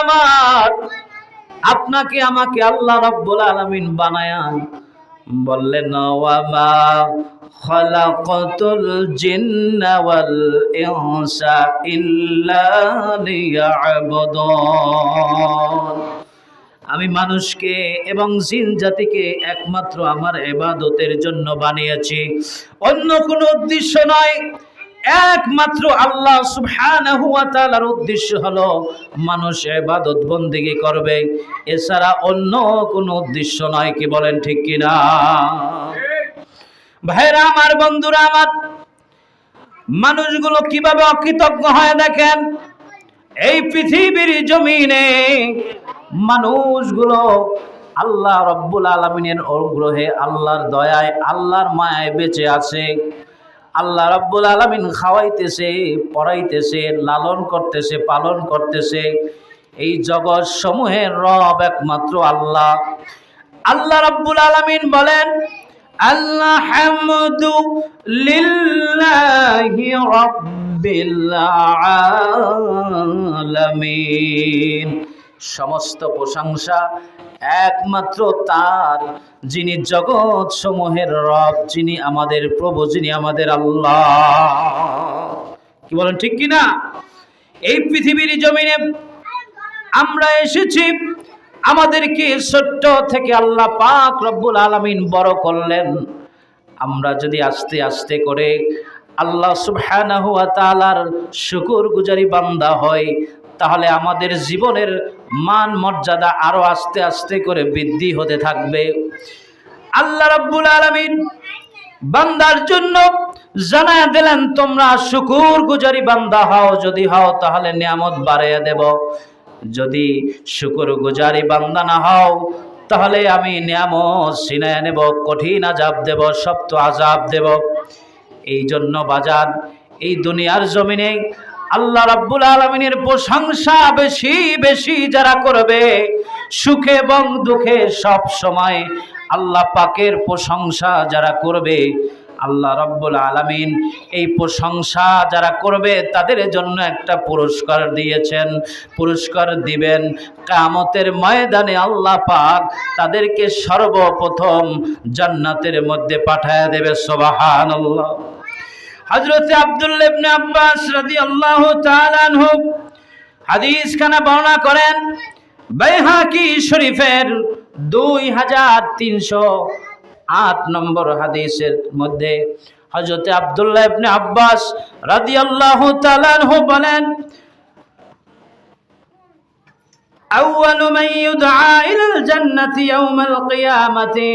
আমার। আপনাকে আমাকে আল্লাহ রাব্বুল আলামিন বানায়া বললেন, ওয়ামা খালাকাতুল জিন্না ওয়াল ইনসা ইল্লা লিয়াবুদুন। আমি মানুষকে এবং জিন জাতিকে একমাত্র আমার এবাদতের জন্য বানিয়েছি। অন্য কোনো উদ্দেশ্য নয় একমাত্র আল্লাহ তাআলার উদ্দেশ্য হলো মানুষ ইবাদত বন্দেগী করবে। এছাড়া অন্য কোনো উদ্দেশ্য নয়, কি বলেন ঠিক কিনা? ভাইরা, আমার বন্ধুরা, আমার মানুষগুলো কীভাবে অকৃতজ্ঞ হয় দেখেন? এই পৃথিবীর জমিনে মানুষগুলো আল্লাহ রব্বুল আলমিনের অনুগ্রহে, আল্লাহর দয়ায়, আল্লাহর মায়ায় বেঁচে আছে। আল্লাহ রব্বুল আলমিন খাওয়াইতেছে, পড়াইতেছে, লালন করতেছে, পালন করতেছে। এই জগৎ সমূহের রব একমাত্র আল্লাহ। আল্লাহ রব্বুল আলমিন বলেন আল্লাহ লিল্লাহি রাব্বিল সমস্ত প্রশংসা একমাত্র তার, যিনি জগৎ সমূহের রব, যিনি আমাদের প্রভু, যিনি আমাদের আল্লাহ। কি বলেন, ঠিক কি না এই পৃথিবীর জমিনে আমরা এসেছি, আমাদেরকে ছোট্ট থেকে আল্লাহ পাক রব্বুল আলামিন বড় করলেন। আমরা যদি আস্তে আস্তে করে আল্লাহ সুবহানাহু শুকর গুজারি বান্দা হয় তাহলে আমাদের জীবনের মান মর্যাদা আরও আস্তে আস্তে করে বৃদ্ধি হতে থাকবে। আল্লাহ রাব্বুল আলামিন বান্দার জন্য জানায় দিলেন, তোমরা শুকুর গুজারি বান্দা হও, যদি হও তাহলে নিয়ামত বাড়াইয়া দেব। যদি শুকুর গুজারি বান্দা না হও তাহলে আমি নিয়ামত সিনায় নেব, কঠিন আজাব দেব সপ্ত আজাব দেব। এই জন্য বাজার, এই দুনিয়ার জমিনে আল্লাহ রাব্বুল আলমিনের প্রশংসা বেশি বেশি যারা করবে, সুখে এবং দুঃখে সব সময় আল্লাহ পাকের প্রশংসা যারা করবে, আল্লাহ রাব্বুল আলামিন এই প্রশংসা যারা করবে তাদের জন্য একটা পুরস্কার দিয়েছেন। পুরস্কার দিবেন কামতের ময়দানে আল্লাহ পাক তাদেরকে সর্বপ্রথম জান্নাতের মধ্যে পাঠায় দেবে, সুবহানাল্লাহ। হজরতে আবদুল্লা আব্বাস আব্বাস আল্লাহ তাআলা আনহু হাদিসখানা বর্ণনা করেন, বাইহাকি শরীফের দুই হাজার তিনশো আট নম্বর হাদিসের মধ্যে হজরতে আবদুল্লাহ ইবনে আব্বাস রাদিয়াল্লাহু তাআলা আনহু বলেন, আউয়ালু মান ইউদআ ইলাল জান্নাতি ইয়াউমাল কিয়ামাতি।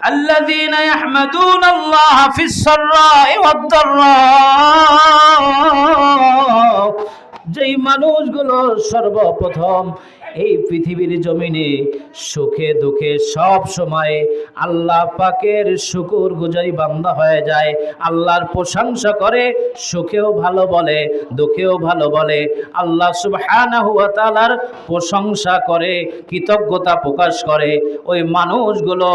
আল্লাযীনা ইয়াহমাদুনা আল্লাহ ফিস সাররাই ওয়াদ দাররা যেই মানুষগুলো সর্বপ্রথম এই পৃথিবীর জমিনে সুখে দুঃখে সব সময় আল্লাহ পাকের শুকুর গুজারি বান্দা হয়ে যায়, আল্লাহর প্রশংসা করে, সুখেও ভালো বলে, দুঃখেও ভালো বলে, আল্লাহ তাআলার প্রশংসা করে, কৃতজ্ঞতা প্রকাশ করে, ওই মানুষগুলো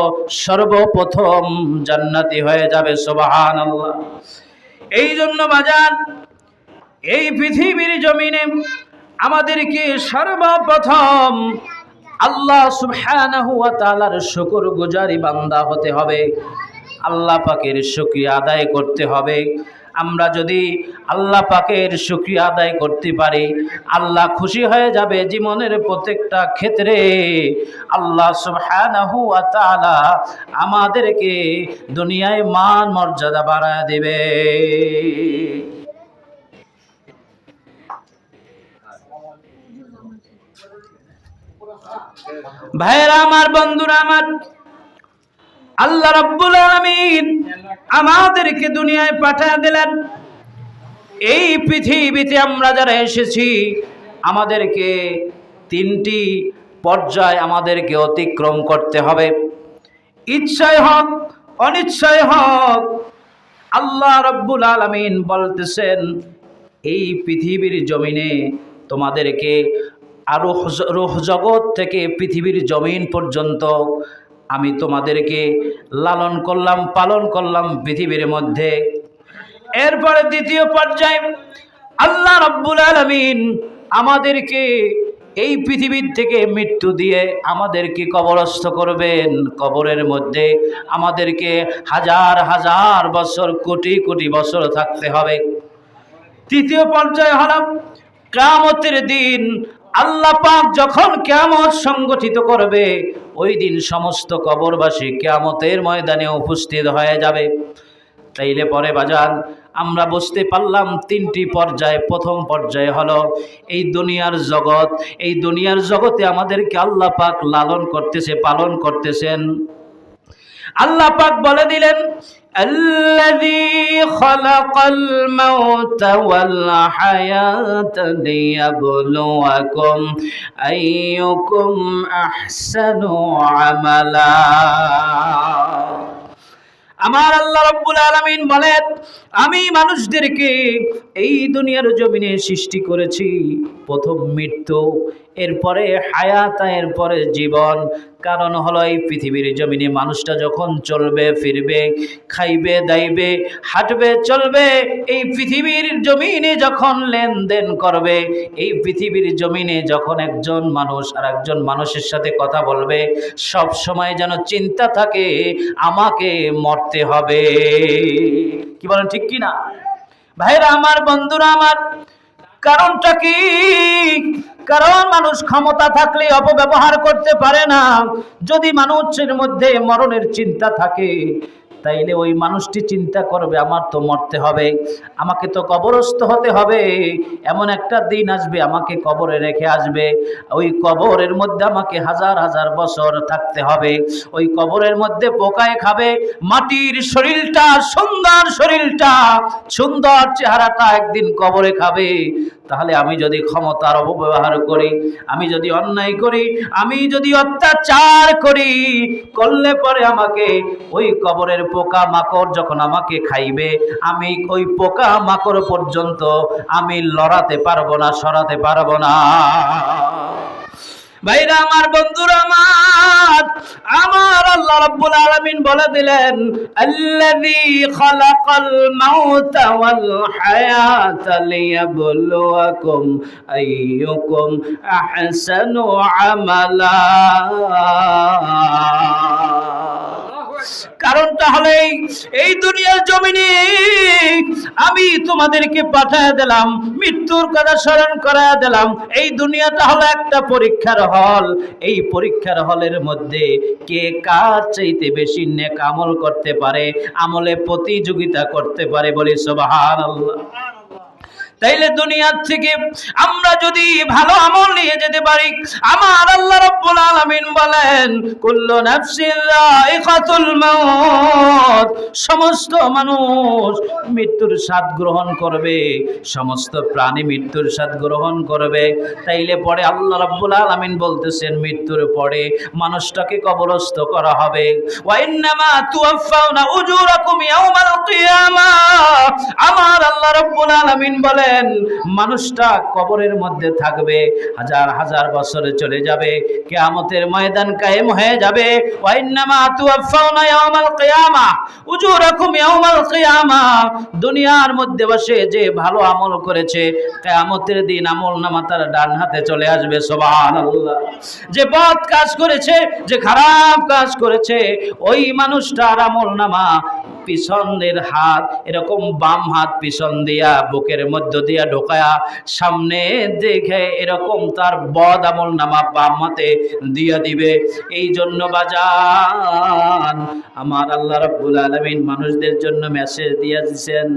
সর্বপ্রথম জান্নাতি হয়ে যাবে, সুবহানাল্লাহ। এই জন্য বাজার এই পৃথিবীর জমিনে আমাদেরকে সর্বপ্রথম আল্লাহ তাআলার শুকর গুজারি বান্দা হতে হবে। আল্লাহ পাকের শুকরিয়া আদায় করতে হবে। আমরা যদি আল্লাহ পাকের শুকরিয়া আদায় করতে পারি, আল্লাহ খুশি হয়ে যাবে জীবনের প্রত্যেকটা ক্ষেত্রে। আল্লাহ সুবহানাহু ওয়া আমাদেরকে দুনিয়ায় মান মর্যাদা বাড়ায় দেবে। ভাইয়েরা, আমার বন্ধুরা, আমার আল্লাহ রাব্বুল আলামিন আমাদেরকে দুনিয়ায় পাঠিয়ে দিলেন। এই পৃথিবীতে আমরা যারা এসেছি, আমাদেরকে তিনটি পর্যায় আমাদেরকে অতিক্রম করতে হবে। ইচ্ছায় হোক, অনিচ্ছায় হোক, আল্লাহ রব্বুল আলমিন বলতেছেন, এই পৃথিবীর জমিনে তোমাদেরকে আরও রোহ জগৎ থেকে পৃথিবীর জমিন পর্যন্ত আমি তোমাদেরকে লালন করলাম, পালন করলাম পৃথিবীর মধ্যে। এরপরে দ্বিতীয় পর্যায়ে আল্লাহ রব্বুল আলমিন আমাদেরকে এই পৃথিবীর থেকে মৃত্যু দিয়ে আমাদেরকে কবরস্থ করবেন। কবরের মধ্যে আমাদেরকে হাজার হাজার বছর, কোটি কোটি বছর থাকতে হবে। তৃতীয় পর্যায়ে হল কেয়ামতের দিন আল্লাহ পাক যখন কেয়ামত সংগঠিত করবে, ওই দিন সমস্ত কবরবাসী কেয়ামতের ময়দানে উপস্থিত হয়ে যাবে। তাইলে পরে বাজান, আমরা বুঝতে পারলাম তিনটি পর্যায়ে। প্রথম পর্যায়ে হলো, এই দুনিয়ার জগৎ, এই দুনিয়ার জগতে আমাদেরকে আল্লাহ পাক লালন করতেছে, পালন করতেছেন। আল্লাহ পাক বলে দিলেন الذي خلق الموت والحياة ليبلوكم أيكم أحسن عملا আমার আল্লাহ রব্বুল আলমিন বলেন আমি মানুষদেরকে এই দুনিয়ার জমিনে সৃষ্টি করেছি প্রথম মৃত্যু এরপরে হায়াতা, এরপরে জীবন। কারণ হলো এই পৃথিবীর জমিনে মানুষটা যখন চলবে, ফিরবে, খাইবে, দাইবে, হাঁটবে, চলবে, এই পৃথিবীর জমিনে যখন লেনদেন করবে, এই পৃথিবীর জমিনে যখন একজন মানুষ আর একজন মানুষের সাথে কথা বলবে, সব সময় যেন চিন্তা থাকে, আমাকে মরতে হবে। কি বলেন, ঠিক কি না ভাইরা, আমার বন্ধুরা, আমার কারণটা কি? কারণ মানুষ ক্ষমতা থাকলে অপব্যবহার করতে পারে না। যদি মানুষের মধ্যে মরণের চিন্তা থাকে তাইলে ওই মানুষটি চিন্তা করবে, আমার তো মরতে হবে, আমাকে তো কবরস্থ হতে হবে, এমন একটা দিন আসবে, আমাকে কবরে রেখে আসবে, ওই কবরের মধ্যে আমাকে হাজার হাজার বছর থাকতে হবে, ওই কবরের মধ্যে পোকায় খাবে, মাটির শরীরটা, সুন্দর শরীরটা, সুন্দর চেহারাটা একদিন কবরে খাবে, তাহলে আমি যদি ক্ষমতার অপব্যবহার করি, আমি যদি অন্যায় করি, আমি যদি অত্যাচার করি, করলে পরে আমাকে ওই কবরের পোকা মাকড় যখন আমাকে খাইবে, আমি ওই পোকা মাকড় পর্যন্ত আমি লড়াতে পারব না, সরাতে পারব না। ভাইরা আমার বন্ধুরা আমার আমার আল্লাহ রাব্বুল আলামিন বলে দিলেন, আল্লাযী খালাকাল মাউতা ওয়াল হায়াতা লিয়াবলুয়াকুম আইয়ুকুম আহসানু আমালা। কারণটা হলে এই দুনিয়ার জমিনে আমি তোমাদেরকে পাঠায় দিলাম, মৃত্যুর কথা স্মরণ করায় দিলাম। এই দুনিয়াটা হলো একটা পরীক্ষার হল। এই পরীক্ষার হলের মধ্যে কে কার চাইতে বেশি নেক আমল করতে পারে, আমলে প্রতিযোগিতা করতে পারে বলে সুবহানাল্লাহ। তাইলে দুনিয়ার থেকে আমরা যদি ভালো আমল নিয়ে যেতে পারি, আমার আল্লাহ রাব্বুল আলামিন বলেন, কুল্লু নাফসিন যায়িকাতুল মাউত। সমস্ত মানুষ মৃত্যুর স্বাদ গ্রহণ করবে, সমস্ত প্রাণী মৃত্যুর স্বাদ গ্রহণ করবে। তাইলে পরে আল্লাহ রাব্বুল আলামিন বলতেছেন, মৃত্যুর পরে মানুষটাকে কবরস্থ করা হবে। ওয়াইন্নামা তুওয়াফাউনা উজুরাকুম ইয়াউমাল কিয়ামা। আমার আল্লাহ রাব্বুল আলামিন বলেন মানুষটা কবরের মধ্যে থাকবে, হাজার হাজার বছরে চলে যাবে, কেয়ামতের ময়দান কায়েম হয়ে যাবে। দুনিয়ার মধ্যে বসে যে ভালো আমল করেছে, কিয়ামতের দিন আমল নামা তার ডান হাতে চলে আসবে, সুবহানাল্লাহ। যে বদ কাজ করেছে, যে খারাপ কাজ করেছে, ওই মানুষটার আমল নামা পিছনের হাত, এরকম বাম হাত পিছন দিয়া, বুকের মধ্য দিয়া ঢোকায়া, সামনে দেখে এরকম তার বদ আমল নামা বাম হাতে দিয়া দিবে। এই জন্য বাজান, আমার আল্লাহ রাব্বুল আলামিন মানুষদের জন্য মেসেজ দিয়া দিয়েছেন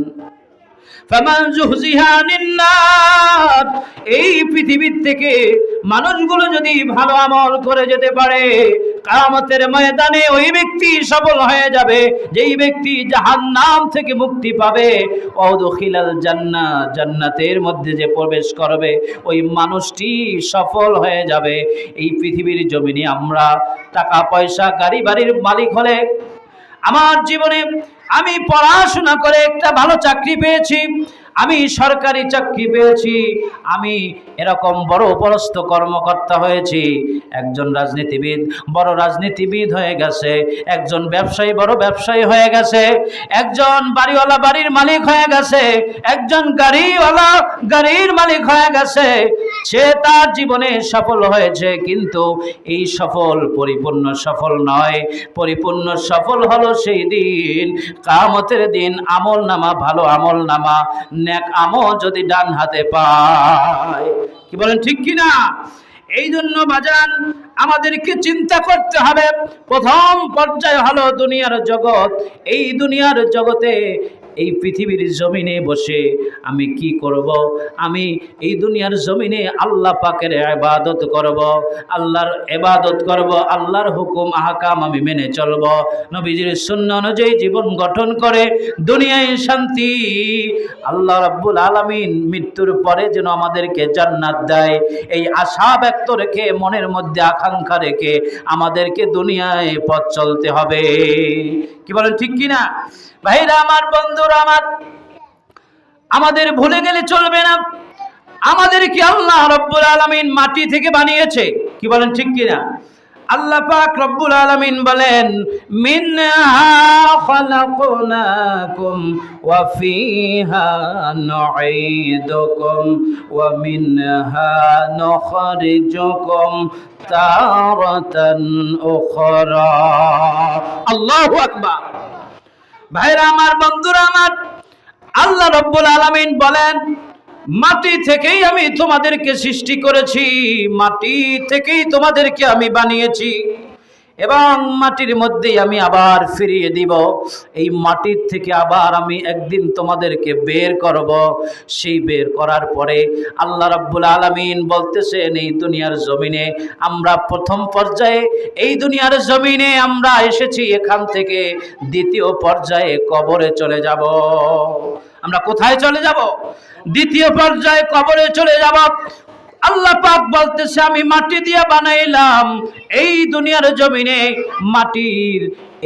এই পৃথিবীর থেকে মানুষগুলো যদি ভালো আমল করে যেতে পারে কামতের ময়দানে ওই ব্যক্তি সফল হয়ে যাবে। যেই ব্যক্তি জাহান্নাম থেকে মুক্তি পাবে, অদখিলাল জান্না, জান্নাতের মধ্যে যে প্রবেশ করবে, ওই মানুষটি সফল হয়ে যাবে। এই পৃথিবীর জমিনে আমরা টাকা, পয়সা, গাড়ি বাড়ির মালিক হলে আমার জীবনে আমি পড়াশোনা করে একটা ভালো চাকরি পেয়েছি। আমি সরকারি চাকরি পেয়েছি, আমি এরকম বড় উপরস্থ কর্মকর্তা হয়েছি, একজন রাজনীতিবিদ, বড় রাজনীতিবিদ হয়ে গেছে, একজন ব্যবসায়ী, বড় ব্যবসায়ী হয়ে গেছে, একজন বাড়িওয়ালা, বাড়ির মালিক হয়ে গেছে, একজন গাড়িওয়ালা, গাড়ির মালিক হয়ে গেছে, সে তার জীবনে সফল হয়েছে, কিন্তু এই সফল, পরিপূর্ণ সফল নয়। পরিপূর্ণ সফল হলো সেই দিন, কামতের দিন আমল নামা ভালো আমল নামা নেক আমল যদি ডান হাতে পায়। কি বলেন, ঠিক কি না এই জন্য বাজান, আমাদেরকে চিন্তা করতে হবে। প্রথম পর্যায় হলো দুনিয়ার জগৎ। এই দুনিয়ার জগতে এই পৃথিবীর জমিনে বসে আমি কি করব? আমি এই দুনিয়ার জমিনে আল্লাহ পাকের ইবাদত করব, আল্লাহর এবাদত করব, আল্লাহর হুকুম, আহকাম আমি মেনে চলব। নবীজির শূন্য অনুযায়ী জীবন গঠন করে দুনিয়ায় শান্তি। আল্লাহ রাব্বুল আলামিন মৃত্যুর পরে যেন আমাদেরকে জান্নাত দেয়। এই আশা ব্যক্ত রেখে, মনের মধ্যে আকাঙ্ক্ষা রেখে আমাদেরকে দুনিয়ায় পথ চলতে হবে। কি বলেন, ঠিক কি না ভাইরা, আমার বন্ধুরা আমার। আমাদের ভুলে গেলে চলবে না। আমাদেরকে আল্লাহ রব্বুল আলামিন মাটি থেকে বানিয়েছে। কি বলেন ঠিক কি না আল্লাহ পাক রব্বুল আলামিন বলেন, মিনহা খালাকনাকুম আল্লাহু আকবার। ভাইরা আমার, বন্ধুরা আমার, আল্লাহ রব্বুল আলমিন বলেন, মাটি থেকেই আমি তোমাদেরকে সৃষ্টি করেছি, মাটি থেকেই তোমাদেরকে আমি বানিয়েছি। এবং মাটির মধ্যেই আমি আবার ফিরিয়ে দিব। এই মাটির থেকে আবার আমি একদিন তোমাদেরকে বের করব। সেই বের করার পরে আল্লাহ রাব্বুল আলামিন বলতেছেন, এই দুনিয়ার জমিনে আমরা প্রথম পর্যায়ে, এই দুনিয়ার জমিনে আমরা এসেছি, এখান থেকে দ্বিতীয় পর্যায়ে কবরে চলে যাব। আমরা কোথায় চলে যাব? দ্বিতীয় পর্যায়ে কবরে চলে যাব। আল্লাহ পাক বলতেছে, আমি মাটি দিয়ে বানাইলাম। এই দুনিয়ার জমিনে মাটির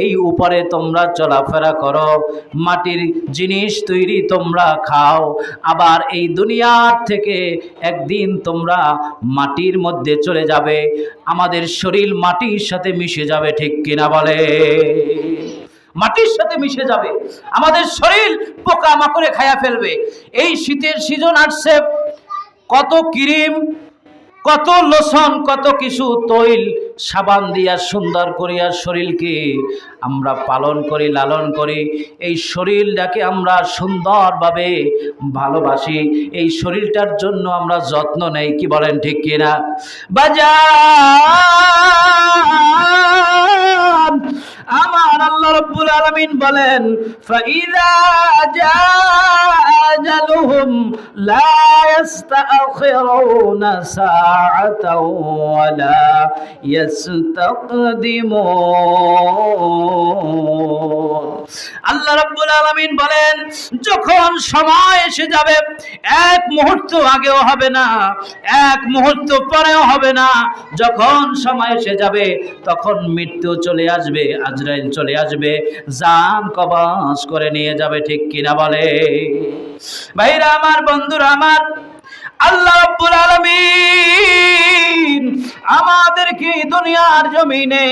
এই উপরে তোমরা চলাফেরা করো। মাটির জিনিস তৈরি তোমরা খাও। আবার এই দুনিয়ার থেকে একদিন তোমরা মাটির মধ্যে চলে যাবে। আমাদের শরীর মাটির সাথে মিশে যাবে, ঠিক কিনা বলে? মাটির সাথে মিশে যাবে। আমাদের শরীর পোকা মাকড়ে খায়া ফেলবে। এই শীতের সিজন আসছে কত ক্রিম, কত লোশন, কত কিছু তৈল, সাবান দিয়া সুন্দর করিয়া শরীরকে আমরা পালন করি, লালন করি। এই শরীরটাকে আমরা সুন্দরভাবে ভালোবাসি। এই শরীরটার জন্য আমরা যত্ন নেই, কি বলেন ঠিক কিনা? বাজার! আমার আল্লাহ রাব্বুল আলামিন বলেন, ফাইদা জাআজালুহুম লা ইস্তাখিরুনা সাআতাও ওয়ালা ইস্তাকদিমুন আল্লাহ রাব্বুল আলামিন বলেন, যখন সময় এসে যাবে, এক মুহূর্ত আগেও হবে না, এক মুহূর্ত পরেও হবে না। যখন সময় এসে যাবে, তখন মৃত্যু চলে আসবে আজরাইল চলে আসবে, জান কবাস করে নিয়ে যাবে, ঠিক কিনা বলে? ভাইরা আমার, বন্ধুরা আমার, আল্লাহ রাব্বুল আলামিন আমাদেরকে দুনিয়ার জমিনে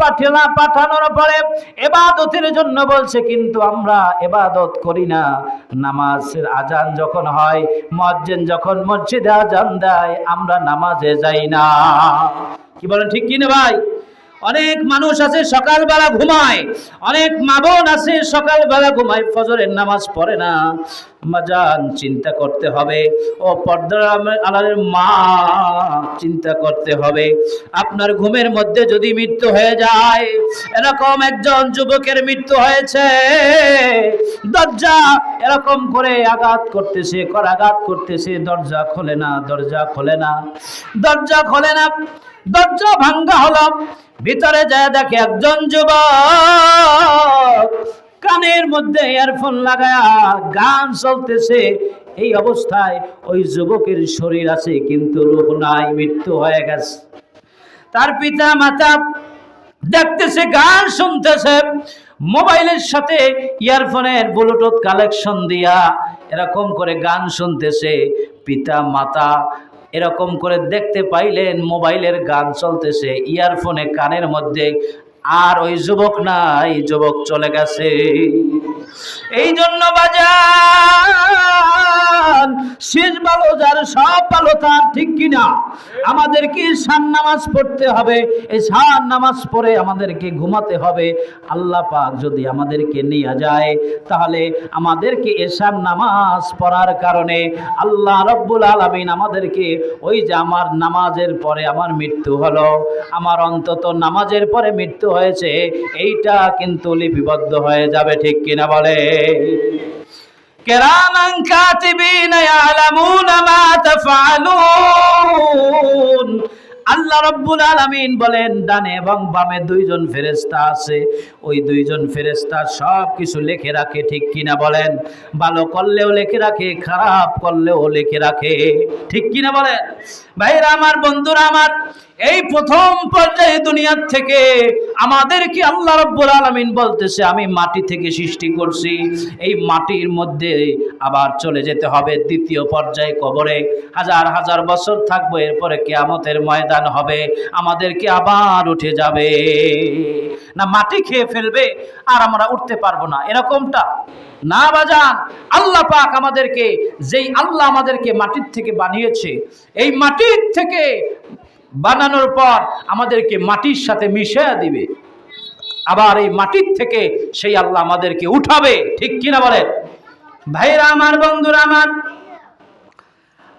পাঠানা পাঠানোর পরে এবাদতের জন্য বলছে, কিন্তু আমরা এবাদত করি না। নামাজের আজান যখন হয়, মসজিদ যখন মসজিদে আজান দেয়, আমরা নামাজে যাই না। কি বলেন, ঠিক কিনা ভাই? অনেক মানুষ আছে, সকালবেলা ঘুমায়। অনেক মা বোন আছে, সকালবেলা ঘুমায়, ফজরের নামাজ পড়ে না। মাজান চিন্তা করতে হবে। ও পর্দার মা, চিন্তা করতে হবে। আপনার ঘুমের মধ্যে যদি মৃত্যু হয়ে যায়, এরকম একজন যুবকের মৃত্যু হয়েছে। দরজা এরকম করে আঘাত করতেছে, করাঘাত করতেছে, দরজা খোলে না, দরজা খোলে না। দরজা খোলে না। দরজা ভাঙ্গা হলো ভিতরে যায় দেখে একজন যুবক। কানের মধ্যে ইয়ারফোন লাগায়া গান চলতেছে। এই অবস্থায় ওই যুবকের শরীর আছে, কিন্তু রূপ নাই, মৃত্যু হয়ে গেছে। তার পিতা মাতা দেখতেছে, গান শুনতেছে। মোবাইলের সাথে ইয়ারফোনের ব্লুটুথ কালেকশন দিয়া এরকম করে গান শুনতেছে। পিতা মাতা এরকম করে দেখতে পাইলেন মোবাইলের গান চলতেছে, ইয়ারফোনে কানের মধ্যে, আর ওই যুবক নাই, যুবক চলে গেছে। এই জন্য বাজার শেষ ভালো যার, সব ভালো তার, ঠিক কিনা? আমাদেরকে সান নামাজ পড়তে হবে এই সান নামাজ পড়ে আমাদেরকে ঘুমাতে হবে। আল্লাহ পাক যদি আমাদেরকে নিয়ে যায়, তাহলে আমাদেরকে এসান নামাজ পড়ার কারণে আল্লাহ রব্বুল আলমিন আমাদেরকে ওই যে আমার নামাজের পরে আমার মৃত্যু হলো, আমার অন্তত নামাজের পরে মৃত্যু হয়েছে, এইটা কিন্তু লিপিবদ্ধ হয়ে যাবে, ঠিক কিনা বলে করে কেরামান কাতিবিন ইয়ালামুনা মা আল্লাহ রব্বুল আলামিন বলেন, ডানে এবং বামে দুইজন ফেরেস্তা আছে। ওই দুইজন ফেরেস্তা সব কিছু লেখে রাখে, ঠিক কিনা বলেন? ভালো করলেও লেখে রাখে, খারাপ করলেও লেখে রাখে, ঠিক কিনা বলেন? ভাইরা আমার, বন্ধুরা আমার এই প্রথম পর্যায়ে দুনিয়ার থেকে আমাদেরকে আল্লাহ রব্বুল আলামিন বলতেছে, আমি মাটি থেকে সৃষ্টি করছি। এই মাটির মধ্যে আবার চলে যেতে হবে দ্বিতীয় পর্যায়ে কবরে। হাজার হাজার বছর থাকব, এরপরে কেয়ামতের ময়দান হবে। আমাদেরকে আবার উঠে যাবে। না, মাটি খেয়ে ফেলবে, আর আমরা উঠতে পারব না। এরকমটা। না, বাজান, আল্লাহ পাক আমাদেরকে, যেই আল্লাহ আমাদেরকে মাটির থেকে বানিয়েছে, এই মাটির থেকে বানানোর পর আমাদেরকে মাটির সাথে মিশিয়ে দিবে। আবার এই মাটির থেকে সেই আল্লাহ আমাদেরকে উঠাবে। ঠিক কিনা বলেন? ভাইরা আমার, বন্ধুরা আমার,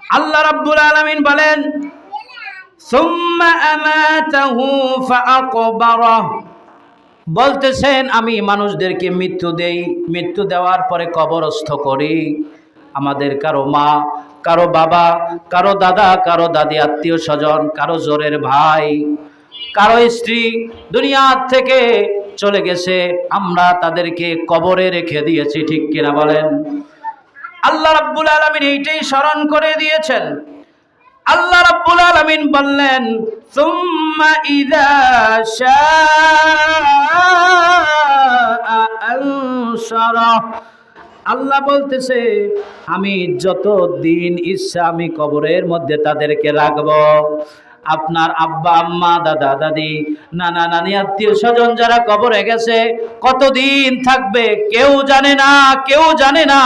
আল্লাহ রাব্বুল আলামিন বলেন বলতেছেন, আমি মানুষদেরকে মৃত্যু দেই, মৃত্যু দেওয়ার পরে কবরস্থ করি। আমাদের কারও মা কারও বাবা, কারও দাদা, কারও দাদি আত্মীয় স্বজন, কারও জোরের ভাই, কারও স্ত্রী দুনিয়ার থেকে চলে গেছে, আমরা তাদেরকে কবরে রেখে দিয়েছি, ঠিক কিনা বলেন? আল্লাহ রাব্বুল আলামিন এইটাই স্মরণ করে দিয়েছেন। আল্লাহ রাব্বুল আলামিন বললেন, সুম্মা ইযা শাআ আনশারা আল্লাহ বলতেছে, আমি যত দিন ইচ্ছা আমি কবরের মধ্যে তাদেরকে রাখব। আপনার আব্বা, আম্মা, দাদা, দাদি, নানা, নানি, আত্মীয় স্বজন যারা কবরে গেছে, কতদিন থাকবে কেউ জানে না, কেউ জানে না।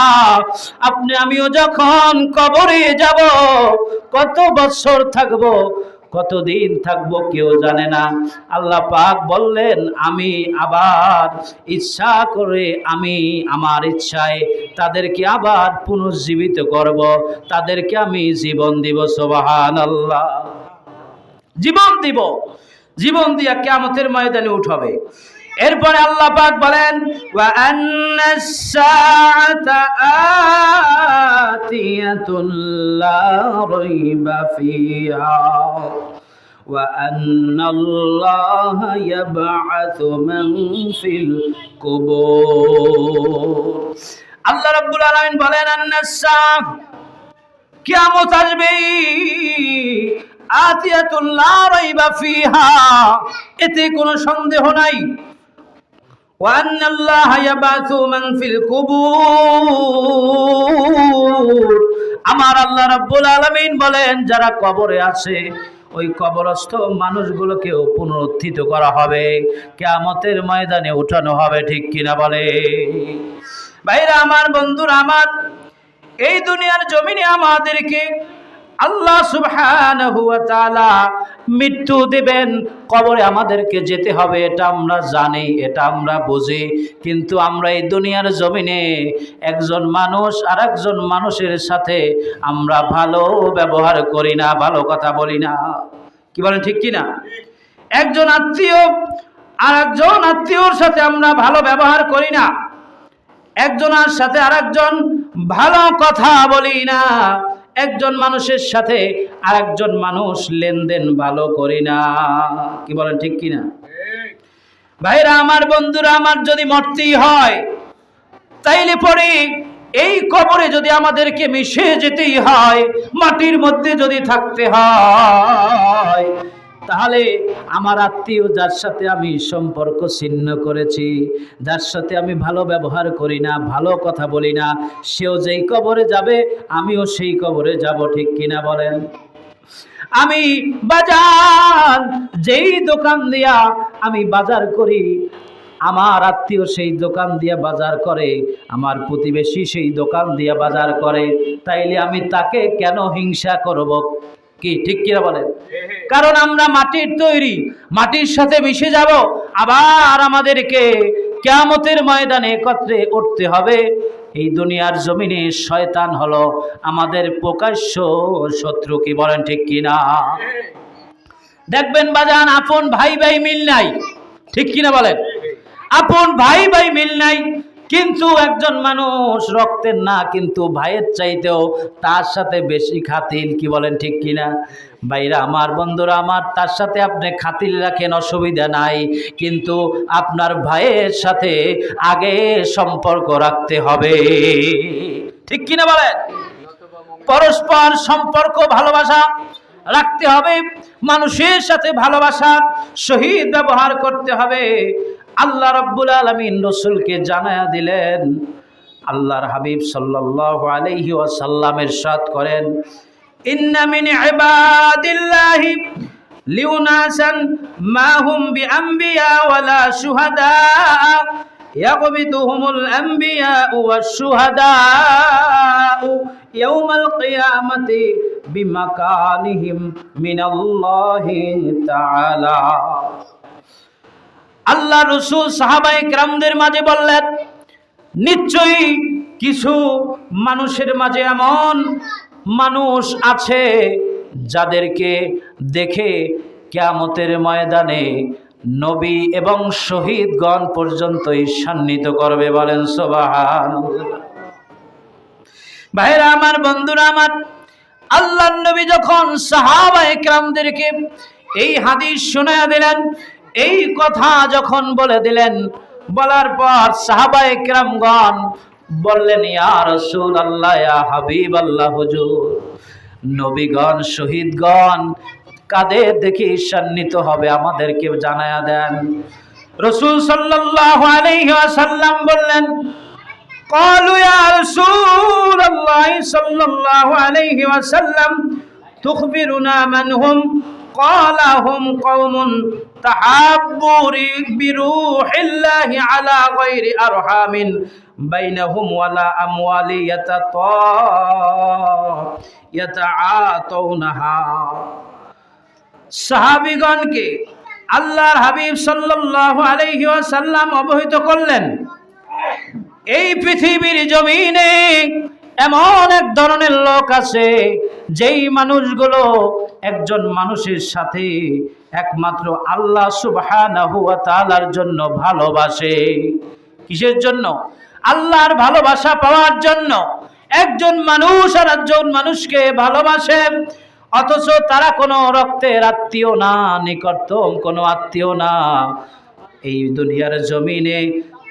আপনি, আমিও যখন কবরে যাব, কত বছর থাকব কতদিন থাকব কেউ জানে না। আল্লাহ পাক বললেন, আমি আবার ইচ্ছা করে আমি আমার ইচ্ছায় তাদেরকে আবার পুনর্জীবিত করব। তাদেরকে আমি জীবন দিব সোবাহান আল্লাহ জীবন দিব। জীবন দিয়া কেমতের ময়দানে উঠবে এরপরে আল্লাহ পাক বলেন ওয়া আন্নাস সাআতা আতিয়াতুল লা রাইবা ফিহা وأن الله يبعث من في القبور আল্লাহ রাব্বুল আলামিন বলেন আন্নাসা কিয়ামত আসবে আতিয়াতুল লা রাইবা ফিহা এতে কোনো সন্দেহ নাই وأن الله يبعث من في القبور আমার আল্লাহ রাব্বুল আলামিন বলেন যারা কবরে আছে ওই কবরস্থ মানুষগুলোকেও পুনরুত্থিত করা হবে কেয়ামতের ময়দানে উঠানো হবে ঠিক কিনা বলে ভাইরা আমার বন্ধুরা আমার এই দুনিয়ার জমিনে আমাদেরকে আল্লাহ সুবহানাহু মৃত্যু দেবেন, কবরে আমাদেরকে যেতে হবে, এটা আমরা জানি, এটা আমরা বুঝি। কিন্তু আমরা এই দুনিয়ার জমিনে একজন মানুষ আর একজন মানুষের সাথে আমরা ভালো ব্যবহার করি না, ভালো কথা বলি না। কি বলেন, ঠিক কি না একজন আত্মীয় আর একজন আত্মীয়র সাথে আমরা ভালো ব্যবহার করি না। একজনের সাথে আরেকজন ভালো কথা বলি না। একজন মানুষের সাথে আরেকজন মানুষ লেনদেন ভালো করি না। কি বলেন, ঠিক কি না ভাইরা, আমার বন্ধুরা, আমার যদি মরতেই হয়, তাইলে পরে এই কবরে যদি আমাদেরকে মিশে যেতেই হয়, মাটির মধ্যে যদি থাকতে হয় তাহলে আমার আত্মীয় যার সাথে আমি সম্পর্ক ছিন্ন করেছি, যার সাথে আমি ভালো ব্যবহার করি না, ভালো কথা বলি না, সেও যেই কবরে যাবে, আমিও সেই কবরে যাব, ঠিক কিনা বলেন? আমি বাজার, যেই দোকান দিয়া আমি বাজার করি, আমার আত্মীয় সেই দোকান দিয়ে বাজার করে, আমার প্রতিবেশী সেই দোকান দিয়ে বাজার করে, তাইলে আমি তাকে কেন হিংসা করব? কি, ঠিক কিনা বলেন? কারণ আমরা মাটির তৈরি, মাটির সাথে মিশে যাব। আবার আমাদেরকে কেয়ামতের ময়দানে একত্রে উঠতে হবে। এই দুনিয়ার জমিনে শয়তান হলো আমাদের প্রকাশ্য শত্রু, কি বলেন ঠিক কিনা? দেখবেন বাজান, আপন ভাই ভাই মিল নাই। ঠিক কিনা বলেন? আপন ভাই ভাই মিল নাই। কিন্তু একজন মানুষ রক্তের না, কিন্তু ভাইয়ের চাইতেও তার সাথে বেশি খাতিল, কি বলেন ঠিক কিনা? ভাইরা, আমার বন্ধুরা, আমার তার সাথে আপনি খাতিল রাখেন, অসুবিধা নাই। কিন্তু আপনার ভাইয়ের সাথে আগে সম্পর্ক রাখতে হবে। ঠিক কিনা বলেন? পরস্পর সম্পর্ক, ভালোবাসা রাখতে হবে, মানুষের সাথে ভালোবাসা শহীদ ব্যবহার করতে হবে। আল্লাহ রাব্বুল আলামিন রসুলকে জানায়া দিলেন আল্লাহর হাবিব সাল্লাল্লাহু আলাইহি ওয়াসাল্লামের সাথ করেন ইন্না মিন ইবাদিল্লাহি লিউনাসান মা হুম বিআম্বিয়া ওয়ালা শুহাদা يغبطهم الأنبياء والشهداء يوم القيامة بمكانهم من الله تعالى আল্লাহ রসুল সাহাবাই গ্রামদের মাঝে বললেন, নিশ্চয়ই কিছু মানুষের মাঝে এমন মানুষ আছে যাদেরকে দেখে কেয়ামতের ময়দানে নবী এবং শহীদগণ পর্যন্ত ঈর্ষান্বিত করবে বলেন সোবাহান ভাইরা আমার, বন্ধুরা আমার আল্লাহ নবী যখন সাহাবা একরামদেরকে এই হাদিস শোনায়া দিলেন এই কথা যখন বলে দিলেন বলার পর সাহাবা একরামগণ বললেন ইয়া রসুল আল্লাহ ইয়া হাবিব আল্লাহ হুজুর নবীগণ শহীদগণ কাদের দেখে ঈর্ষান্বিত হবে আমাদেরকে জানায়া দেন রসুল সাল্লাল্লাহু আলাইহি ওয়াসাল্লাম বললেন قالوا يا رسول الله صلى الله عليه وسلم تخبرنا من هم قال هم قوم تحابوا بروح الله على غير أرحام بينهم ولا أموال يتطا يتعاطونها সাহাবিগণকে আল্লাহর হাবিব সাল্লাল্লাহু আলাইহি ওয়াসাল্লাম অবহিত করলেন এই পৃথিবীর জমিনে এমন এক ধরনের লোক আছে, যেই মানুষগুলো একজন মানুষের সাথে একমাত্র আল্লাহ ওয়া জন্য ভালোবাসে। কিসের জন্য? আল্লাহর ভালোবাসা পাওয়ার জন্য। একজন মানুষ আর একজন মানুষকে ভালোবাসে, অথচ তারা কোনো রক্তের আত্মীয় না, নিকটতম কোনো আত্মীয় না। এই দুনিয়ার জমিনে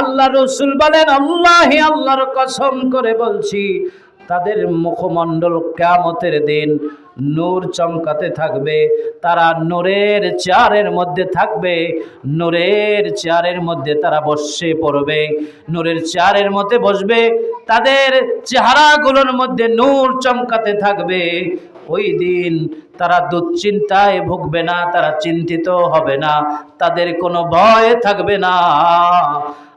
আল্লাহ রসুল বলেন, আল্লাহ আল্লাহর কসম করে বলছি, তাদের মুখমণ্ডল কেমতের দিন নূর চমকাতে থাকবে। তারা নূরের চেয়ারের মধ্যে থাকবে। নূরের চেয়ারের মধ্যে তারা বসে পড়বে। নূরের চেয়ারের মধ্যে বসবে। তাদের চেহারাগুলোর মধ্যে নূর চমকাতে থাকবে। ওই দিন তারা দুশ্চিন্তায় ভুগবে না, তারা চিন্তিত হবে না। তাদের কোনো ভয় থাকবে না।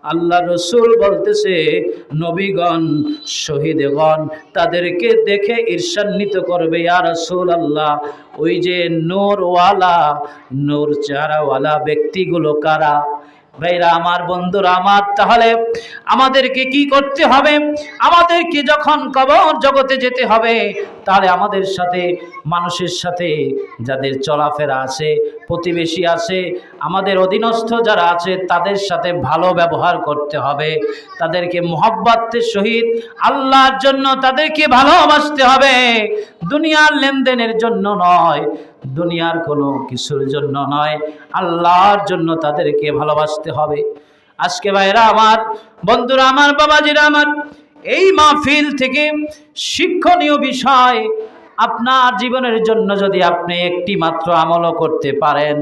আল্লাহ রসুল বলতেছে, নবীগণ, শহীদগণ, তাদেরকে দেখে ঈর্ষান্বিত করবে, ইয়া রসুল আল্লাহ ওই যে নূরওয়ালা, নূর চারাওয়ালা ব্যক্তিগুলো কারা? ভাইরা, আমার বন্ধুরা, আমার, তাহলে আমাদেরকে কি করতে হবে? আমাদেরকে যখন কবর জগতে যেতে হবে, তাহলে আমাদের সাথে, মানুষের সাথে, যাদের চলাফেরা আছে, প্রতিবেশী আছে আমাদের অধীনস্থ যারা আছে, তাদের সাথে ভালো ব্যবহার করতে হবে। তাদেরকে মোহাব্বাতের সহিত আল্লাহর জন্য তাদেরকে ভালোবাসতে হবে। দুনিয়ার লেনদেনের জন্য নয়, দুনিয়ার কোনো কিছুর জন্য নয়, আল্লাহর জন্য তাদেরকে ভালোবাসতে হবে। আজকে ভাইরা আমার, বন্ধুরা আমার, বাবাজিরা আমার, এই মাহফিল থেকে শিক্ষণীয় বিষয় আপনার জীবনের জন্য যদি আপনি একটি মাত্র আমলও করতে পারেন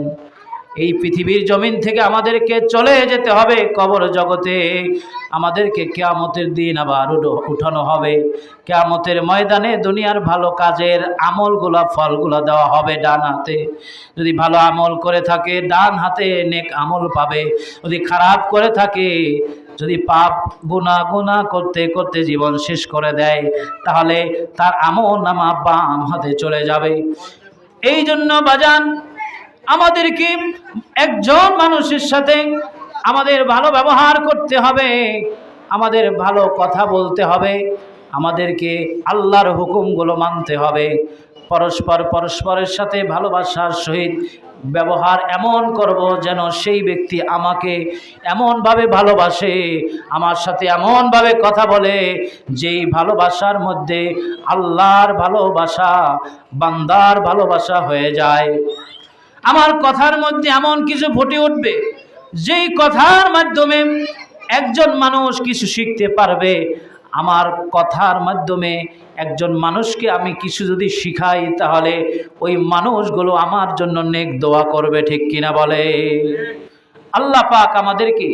এই পৃথিবীর জমিন থেকে আমাদেরকে চলে যেতে হবে কবর জগতে। আমাদেরকে কেয়ামতের দিন আবার উঠো- উঠানো হবে। কেয়ামতের ময়দানে দুনিয়ার ভালো কাজের আমলগুলা, ফলগুলা দেওয়া হবে ডান হাতে। যদি ভালো আমল করে থাকে, ডান হাতে নেক আমল পাবে। যদি খারাপ করে থাকে, যদি পাপ গুণা গুণা করতে করতে জীবন শেষ করে দেয়, তাহলে তার আমল নামা বাম হাতে চলে যাবে। এই জন্য বাজান আমাদেরকে একজন মানুষের সাথে আমাদের ভালো ব্যবহার করতে হবে, আমাদের ভালো কথা বলতে হবে, আমাদেরকে আল্লাহর হুকুমগুলো মানতে হবে। পরস্পর পরস্পরের সাথে ভালোবাসার সহিত ব্যবহার এমন করব যেন সেই ব্যক্তি আমাকে এমনভাবে ভালোবাসে, আমার সাথে এমনভাবে কথা বলে যেই ভালোবাসার মধ্যে আল্লাহর ভালোবাসা, বান্দার ভালোবাসা হয়ে যায়। আমার কথার মধ্যে এমন কিছু ফুটে উঠবে, যেই কথার মাধ্যমে একজন মানুষ কিছু শিখতে পারবে। আমার কথার মাধ্যমে একজন মানুষকে আমি কিছু যদি শিখাই, তাহলে ওই মানুষগুলো আমার জন্য নেক দোয়া করবে, ঠিক কিনা বলে? আল্লাহ পাক আমাদেরকে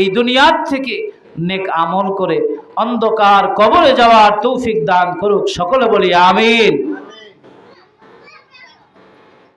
এই দুনিয়ার থেকে নেক আমল করে অন্ধকার কবরে যাওয়ার তৌফিক দান করুক, সকলে বলি আমিন।